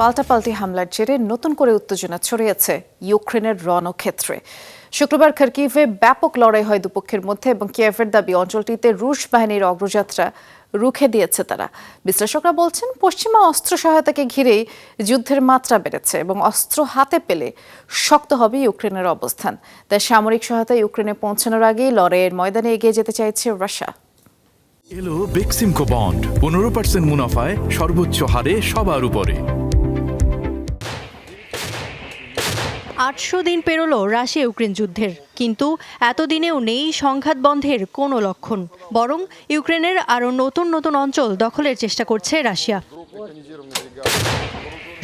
পাল্টাপাল্টি হামলার জেরে নতুন করে উত্তেজনা ছড়িয়েছে ইউক্রেনের রণক্ষেত্রে। শুক্রবার খার্কিভে ব্যাপক লড়াই হয় দুপক্ষের মধ্যে এবং কিয়েভের দাবি, অঞ্চলটিতে রুশ বাহিনীর অগ্রযাত্রা রুখে দিয়েছে তারা। বিশ্লেষকরা বলছেন, পশ্চিমা অস্ত্র সহায়তাকে ঘিরেই যুদ্ধের মাত্রা বেড়েছে এবং অস্ত্র হাতে পেলে শক্ত হবে ইউক্রেনের অবস্থান। তাই সামরিক সহায়তা ইউক্রেনে পৌঁছানোর আগেই লড়াইয়ের ময়দানে এগিয়ে যেতে চাইছে রাশিয়া। এলো বেক্সিমকো বন্ড। পনেরো পার্সেন্ট মুনাফায় সর্বোচ্চ হারে সবার উপরে। আটশো দিন পেরোল রাশিয়া ইউক্রেন যুদ্ধের। কিন্তু এতদিনেও নেই সংঘাত বন্ধের কোনো লক্ষণ। বরং ইউক্রেনের আরও নতুন নতুন অঞ্চল দখলের চেষ্টা করছে রাশিয়া।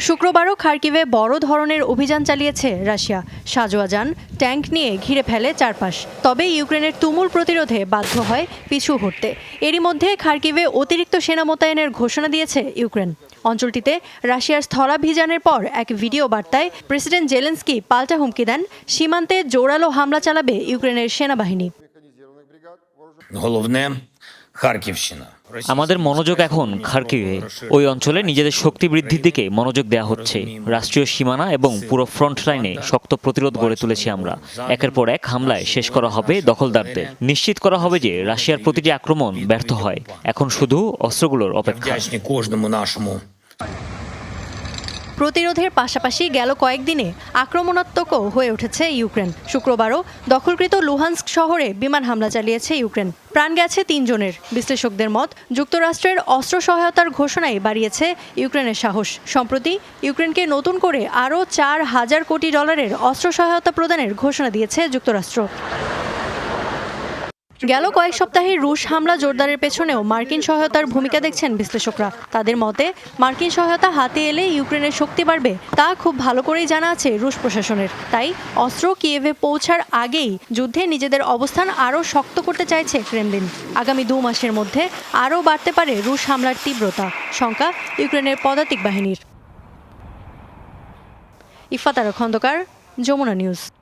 শুক্রবারও খার্কিভে বড় ধরনের অভিযান চালিয়েছে রাশিয়া সাজোয়া যান ট্যাঙ্ক নিয়ে ঘিরে ফেলে চারপাশ তবে ইউক্রেনের তুমুল প্রতিরোধে বাধ্য হয় পিছু হটতে এরই মধ্যে খার্কিভে অতিরিক্ত সেনা মোতায়েনের ঘোষণা দিয়েছে ইউক্রেন অঞ্চলটিতে রাশিয়ার স্থলাভিযানের পর এক ভিডিও বার্তায় প্রেসিডেন্ট জেলেন্সকি পাল্টা হুমকি দেন সীমান্তে জোরালো হামলা চালাবে ইউক্রেনের সেনাবাহিনী Головне Харківщина. আমাদের মনোযোগ এখন খার্কিভে। ওই অঞ্চলে নিজেদের শক্তি বৃদ্ধির দিকে মনোযোগ দেওয়া হচ্ছে। রাষ্ট্রীয় সীমানা এবং পুরো ফ্রন্ট লাইনে শক্ত প্রতিরোধ গড়ে তুলেছি আমরা। একের পর এক হামলায় শেষ করা হবে দখলদারদের। নিশ্চিত করা হবে যে রাশিয়ার প্রতিটি আক্রমণ ব্যর্থ হয়। এখন শুধু অস্ত্রগুলোর অপেক্ষা। প্রতিরোধের পাশাপাশি গেল কয়েকদিনে আক্রমণাত্মকও হয়ে উঠেছে ইউক্রেন। শুক্রবারও দখলকৃত লুহান্স্ক শহরে বিমান হামলা চালিয়েছে ইউক্রেন। প্রাণ গেছে তিনজনের। বিশ্লেষকদের মত, যুক্তরাষ্ট্রের অস্ত্র সহায়তার ঘোষণাই বাড়িয়েছে ইউক্রেনের সাহস। সম্প্রতি ইউক্রেনকে নতুন করে আরও চার হাজার কোটি ডলারের অস্ত্র সহায়তা প্রদানের ঘোষণা দিয়েছে যুক্তরাষ্ট্র। গেল কয়েক সপ্তাহে রুশ হামলা জোরদারের পেছনেও মার্কিন সহায়তার ভূমিকা দেখছেন বিশ্লেষকরা। তাদের মতে, মার্কিন সহায়তা হাতে এলে ইউক্রেনের শক্তি বাড়বে, তা খুব ভালো করেই জানা আছে রুশ প্রশাসনের। তাই অস্ত্র কিয়েভে পৌঁছার আগেই যুদ্ধে নিজেদের অবস্থান আরও শক্ত করতে চাইছে ক্রেমলিন। আগামী দু মাসের মধ্যে আরও বাড়তে পারে রুশ হামলার তীব্রতা। শঙ্কা, ইউক্রেনের পদাতিক বাহিনীর। ইফাতারা খন্দকার যমুনা নিউজ।